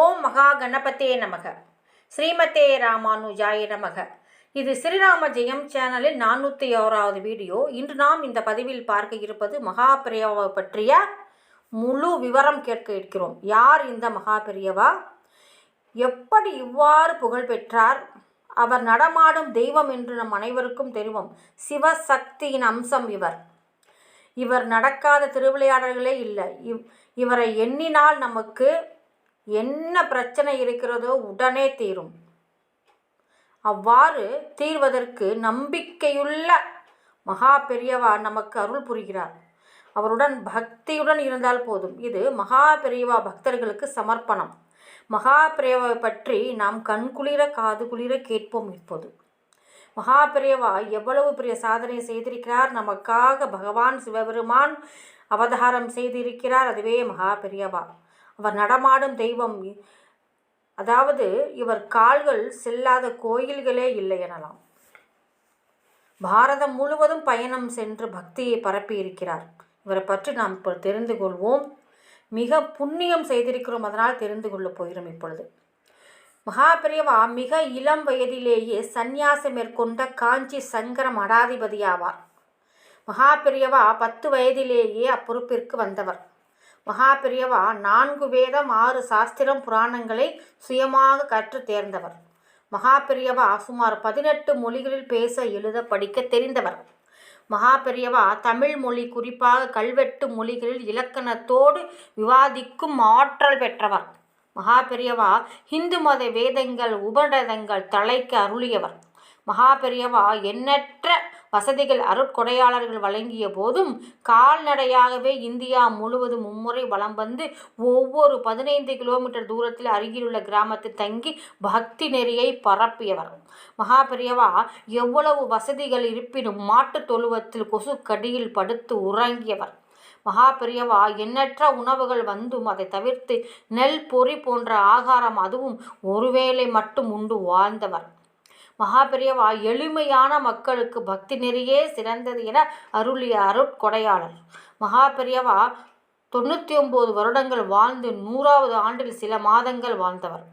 ஓம் மகா கணபதே நமக. ஸ்ரீமதே ராமானுஜாய நமக. இது ஸ்ரீராம ஜெயம் சேனலில் நானூற்றி ஓராவது வீடியோ. இன்று நாம் இந்த பதிவில் பார்க்க இருப்பது மகாபிரியவா பற்றிய முழு விவரம் கேட்க இருக்கிறோம். யார் இந்த மகாபிரியவா? எப்படி இவ்வாறு புகழ் பெற்றார்? அவர் நடமாடும் தெய்வம் என்று நம் அனைவருக்கும் தெரியும். சிவசக்தியின் அம்சம் இவர். இவர் நடக்காத திருவிளையாடல்களே இல்லை. இவ் இவரை எண்ணினால் நமக்கு என்ன பிரச்சனை இருக்கிறதோ உடனே தீரும். அவ்வாறு தீர்வதற்கு நம்பிக்கையுள்ள மகா பெரியவா நமக்கு அருள் புரிகிறார். அவருடன் பக்தியுடன் இருந்தால் போதும். இது மகா பெரியவா பக்தர்களுக்கு சமர்ப்பணம். மகா பெரியவாவை பற்றி நாம் கண்குளிர காது குளிர கேட்போம் இப்போது. மகா பெரியவா எவ்வளவு பெரிய சாதனை செய்திருக்கிறார். நமக்காக பகவான் சிவபெருமான் அவதாரம் செய்திருக்கிறார். அதுவே மகா பெரியவா. அவர் நடமாடும் தெய்வம். அதாவது இவர் கால்கள் செல்லாத கோயில்களே இல்லை எனலாம். பாரதம் முழுவதும் பயணம் சென்று பக்தியை பரப்பி இருக்கிறார் இவரை பற்றி நாம் இப்போ தெரிந்து கொள்வோம். மிக புண்ணியம் செய்திருக்கிறோம். அதனால் தெரிந்து கொள்ளப் போகிறோம் இப்பொழுது. மகாபிரியவா மிக இளம் வயதிலேயே சந்நியாசம் மேற்கொண்ட காஞ்சி சங்கர மடாதிபதியாவார். மகாபிரியவா பத்து வயதிலேயே அப்பொறுப்பிற்கு வந்தவர். மகாபிரியவா நான்கு வேதம் ஆறு சாஸ்திரம் புராணங்களை சுயமாக கற்று தேர்ந்தவர். மகாபிரியவா சுமார் பதினெட்டு மொழிகளில் பேச எழுத படிக்க தெரிந்தவர். மகாபெரியவா தமிழ் மொழி குறிப்பாக கல்வெட்டு மொழிகளில் இலக்கணத்தோடு விவாதிக்கும் ஆற்றல் பெற்றவர். மகாபெரியவா இந்து மத வேதங்கள் உபநிடதங்கள் தலைக்கு அருளியவர். மகாபெரியவா எண்ணற்ற வசதிகள் அருட்கொடையாளர்கள் வழங்கிய போதும் கால்நடையாகவே இந்தியா முழுவதும் மும்முறை வலம் வந்து ஒவ்வொரு பதினைந்து கிலோமீட்டர் தூரத்தில் அருகிலுள்ள கிராமத்தில் தங்கி பக்தி நெறியை பரப்பியவர். மகாபெரியவா எவ்வளவு வசதிகள் இருப்பினும் மாட்டுத் தொழுவத்தில் கொசு கடியில் படுத்து உறங்கியவர். மகாபெரியவா எண்ணற்ற உணவுகள் வந்தும் அதை தவிர்த்து நெல் பொறி போன்ற ஆகாரம் அதுவும் ஒருவேளை மட்டும் உண்டு வாழ்ந்தவர். மகாபெரியவா எளிமையான மக்களுக்கு பக்தி நெறியே சிறந்தது என அருளிய அருட்கொடையாளர். மகாபெரியவா தொண்ணூற்றி ஒம்பது வருடங்கள் வாழ்ந்து நூறாவது ஆண்டில் சில மாதங்கள் வாழ்ந்தவர்.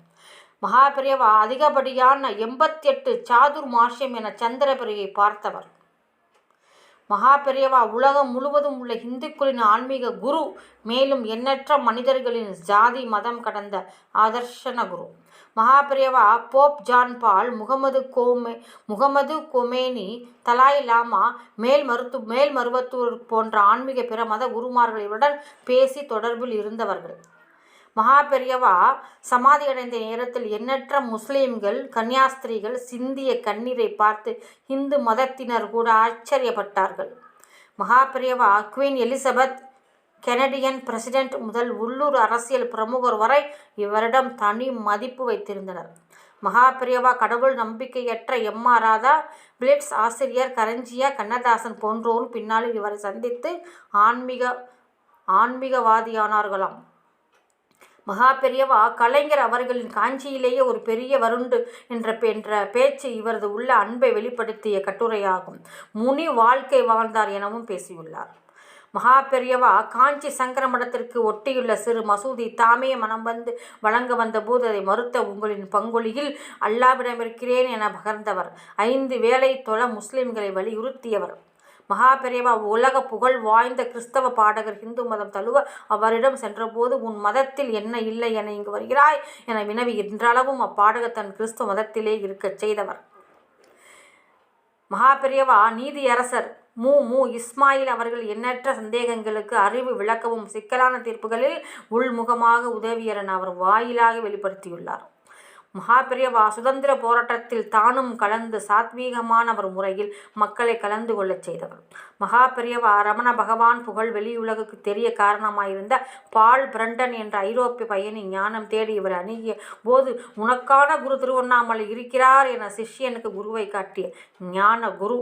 மகாபெரியவா அதிகப்படியான எண்பத்தி எட்டு சாதுர் மாசியம் என சந்திரபிரியை பார்த்தவர். மகாபெரியவா உலகம் முழுவதும் உள்ள இந்துக்களின் ஆன்மீக குரு மேலும் எண்ணற்ற மனிதர்களின் ஜாதி மதம் கடந்த ஆதர்ஷன குரு. Mahaperiyava Pope John Paul Mohammed கோமே Mohammed Khomeini Dalai Lama மேல் மருத்து மேல் மருவத்தூர் போன்ற ஆன்மீக பிற மத குருமார்களுடன் பேசி தொடர்பில் இருந்தவர்கள். மகாபெரியவா சமாதி அடைந்த நேரத்தில் எண்ணற்ற முஸ்லீம்கள் கன்னியாஸ்திரிகள் சிந்திய கண்ணீரை பார்த்து இந்து மதத்தினர் கூட ஆச்சரியப்பட்டார்கள். Mahaperiyava queen Elizabeth Canadian president முதல் உள்ளூர் அரசியல் பிரமுகர் வரை இவரிடம் தனி மதிப்பு வைத்திருந்தனர். மகாபிரியவா கடவுள் நம்பிக்கையற்ற எம்மா ராதா பிளிட்ஸ் ஆசிரியர் கரஞ்சியா கண்ணதாசன் போன்றோரும் பின்னாளில் இவரை சந்தித்து ஆன்மீக ஆன்மீகவாதியானார்களாம். மகா பெரியவா கலைஞர் அவர்களின் காஞ்சியிலேயே ஒரு பெரிய வருண்டு என்ற என்ற பேச்சு இவரது உள்ள அன்பை வெளிப்படுத்திய கட்டுரையாகும். முனி வாழ்க்கை வாழ்ந்தார் எனவும் பேசியுள்ளார். மகா பெரியவா காஞ்சி சங்கர மடத்திற்கு ஒட்டியுள்ள சிறு மசூதி தாமே மனம் வந்து வழங்க வந்தபோது அதை மறுத்த உங்களின் பங்கொலியில் அல்லாவிடமிருக்கிறேன் என பகர்ந்தவர். ஐந்து வேலை தொழ முஸ்லிம்களை வலியுறுத்தியவர். மகாபெரியவா உலக புகழ் வாய்ந்த கிறிஸ்தவ பாடகர் ஹிந்து மதம் தழுவ அவரிடம் சென்றபோது உன் மதத்தில் என்ன இல்லை என இங்கு வருகிறாய் என வினவி இன்றளவும் அப்பாடகர் தன் கிறிஸ்தவ மதத்திலே இருக்கச் செய்தவர். மகாபெரியவா நீதியரசர் மு. மு. இஸ்மாயில் அவர்கள் எண்ணற்ற சந்தேகங்களுக்கு அறிவு விளக்கவும் சிக்கலான தீர்ப்புகளில் உள்முகமாக உதவியரன் அவர் வாயிலாக வெளிப்படுத்தியுள்ளார். மகாபிரியவா சுதந்திர போராட்டத்தில் தானும் கலந்து சாத்வீகமான ஒரு முறையில் மக்களை கலந்து கொள்ளச் செய்தவர். மகாபிரியவா ரமண பகவான் புகழ் வெளியுலகுக்கு தெரிய காரணமாயிருந்த பால் பிரண்டன் என்ற ஐரோப்பிய பயணி ஞானம் தேடி இவர் அணுகிய போது உனக்கான குரு திருவண்ணாமலை இருக்கிறார் என சிஷ்யனுக்கு குருவை காட்டிய ஞான குரு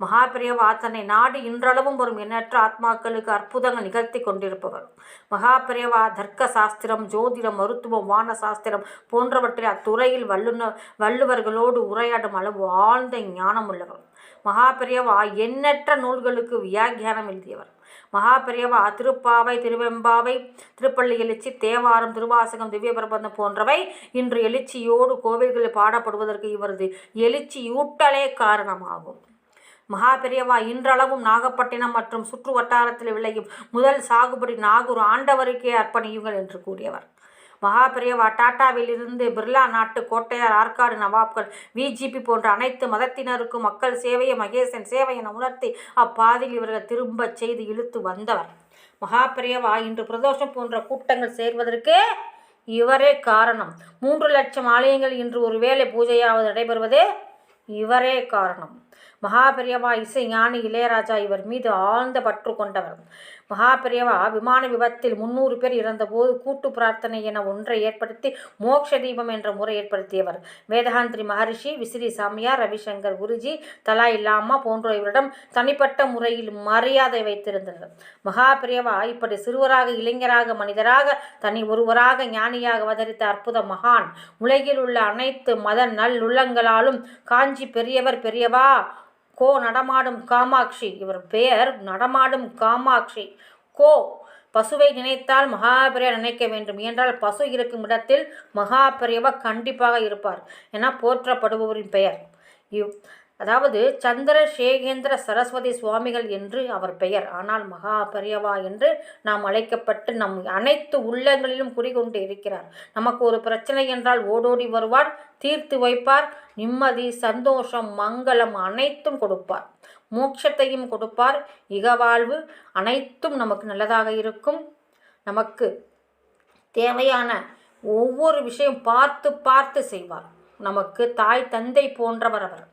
மகாபிரியவாதனை நாடு இன்றளவும் வரும் எண்ணற்ற ஆத்மாக்களுக்கு அற்புதங்கள் நிகழ்த்தி கொண்டிருப்பவர். மகாபிரியவா தர்க்க சாஸ்திரம் ஜோதிடம் மருத்துவம் வான சாஸ்திரம் போன்றவற்றை அத்துறையில் வல்லுநர் வள்ளுவர்களோடு உரையாடும் அளவு ஆழ்ந்த ஞானம் உள்ளவர். மகாபிரியவா எண்ணற்ற நூல்களுக்கு வியாக்கியானம் எழுதியவர். மகாபெரியவா திருப்பாவை திருவெம்பாவை திருப்பள்ளி எழுச்சி தேவாரம் திருவாசகம் திவ்ய பிரபந்தம் போன்றவை இன்று எழுச்சியோடு கோவில்களில் பாடப்படுவதற்கு இவரது எழுச்சியூட்டலே காரணமாகும். மகாபெரியவா இன்றளவும் நாகப்பட்டினம் மற்றும் சுற்று வட்டாரத்தில் விளையும் முதல் சாகுபடி நாகூர் ஆண்டவருக்கே அர்ப்பணியுங்கள் என்று கூறியவர். மகாபெரியவா டாட்டாவிலிருந்து பிர்லா நாட்டு கோட்டையார் ஆற்காடு நவாப்கள் விஜிபி போன்ற அனைத்து மதத்தினருக்கும் மக்கள் சேவையை மகேசன் சேவை என உணர்த்தி அப்பாதையில் இவர்கள் திரும்பச் செய்து இழுத்து வந்தவர். மகாபெரியவா இன்று பிரதோஷம் போன்ற கூட்டங்கள் சேர்வதற்கு இவரே காரணம். மூன்று லட்சம் ஆலயங்கள் இன்று ஒருவேளை பூஜையாவது நடைபெறுவதே இவரே காரணம். மகாபெரியவா இசை ஞானி இளையராஜா இவர் மீது ஆழ்ந்த பற்று கொண்டவர். மகாபெரியவா விமான விபத்தில் முன்னூறு பேர் இறந்தபோது கூட்டு பிரார்த்தனை என ஒன்றை ஏற்படுத்தி மோக்ஷ தீபம் என்ற முறை ஏற்படுத்தியவர். வேதாந்திரி மகரிஷி விசிறி சாமியார் ரவிசங்கர் குருஜி தலாய் லாமா போன்றவரிடம் தனிப்பட்ட முறையில் மரியாதை வைத்திருந்தனர். மகாபெரியவா இப்படி சிறுவராக இளைஞராக மனிதராக தனி ஒருவராக ஞானியாக அவதரித்த அற்புத மகான். உலகில் உள்ள அனைத்து மத நல்லுள்ளங்களாலும் காஞ்சி பெரியவர் பெரியவா கோ நடமாடும் காமாட்சி. இவர் பெயர் நடமாடும் காமாட்சி. கோ பசுவை நினைத்தால் மகாபெரியா நினைக்க வேண்டும். என்றால் பசு இருக்கும் இடத்தில் மகாபெரியவா கண்டிப்பாக இருப்பார். என போற்றப்படுபவரின் பெயர். இவ் அதாவது சந்திரசேகேந்திர சரஸ்வதி சுவாமிகள் என்று அவர் பெயர். ஆனால் மகா பெரியவா என்று நாம் அழைக்கப்பட்டு நம் அனைத்து உள்ளங்களிலும் குடிகொண்டு இருக்கிறார். நமக்கு ஒரு பிரச்சனை என்றால் ஓடோடி வருவார் தீர்த்து வைப்பார் நிம்மதி சந்தோஷம் மங்களம் அனைத்தும் கொடுப்பார். மோட்சத்தையும் கொடுப்பார். இகவாழ்வு அனைத்தும் நமக்கு நல்லதாக இருக்கும். நமக்கு தேவையான ஒவ்வொரு விஷயம் பார்த்து பார்த்து செய்வார். நமக்கு தாய் தந்தை போன்றவர் அவர்.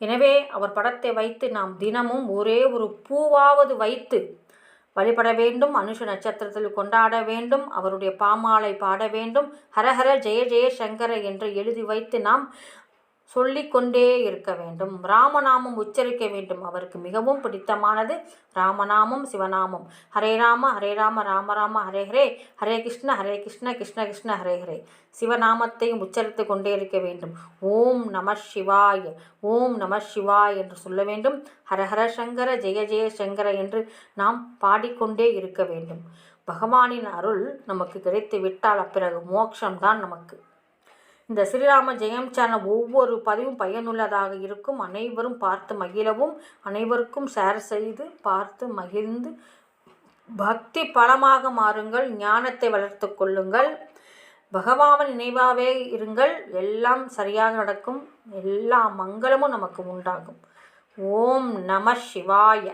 எனவே அவர் படத்தை வைத்து நாம் தினமும் ஒரே ஒரு பூவாவது வைத்து வழிபட வேண்டும் அனுஷ நட்சத்திரத்தில் கொண்டாட வேண்டும் அவருடைய பாமாலை பாட வேண்டும் ஹரஹர ஜெய ஜெய சங்கர என்று எழுதி வைத்து நாம் சொல்லிக்கொண்டே இருக்க வேண்டும். ராமநாமம் உச்சரிக்க வேண்டும். அவருக்கு மிகவும் பிடித்தமானது ராமநாமம் சிவநாமம். ஹரே ராம ஹரே ராம ராம ராம ஹரே ஹரே. ஹரே கிருஷ்ண ஹரே கிருஷ்ண கிருஷ்ண கிருஷ்ண ஹரே ஹரே. சிவநாமத்தையும் உச்சரித்து கொண்டே இருக்க வேண்டும். ஓம் நம சிவாய ஓம் நம சிவாய் என்று சொல்ல வேண்டும். ஹரஹர சங்கர ஜெய ஜெய சங்கர என்று நாம் பாடிக்கொண்டே இருக்க வேண்டும். பகவானின் அருள் நமக்கு கிடைத்து விட்டால் அப்பிறகு மோட்சம்தான் நமக்கு. இந்த ஸ்ரீராம ஜெயம் சேனல் ஒவ்வொரு பதிவும் பயனுள்ளதாக இருக்கும். அனைவரும் பார்த்து மகிழவும் அனைவருக்கும் ஷேர் செய்து பார்த்து மகிழ்ந்து பக்தி பலமாக மாறுங்கள். ஞானத்தை வளர்த்து கொள்ளுங்கள். பகவான் நினைவாகவே இருங்கள். எல்லாம் சரியாக நடக்கும். எல்லா மங்களமும் நமக்கு உண்டாகும். ஓம் நம சிவாய.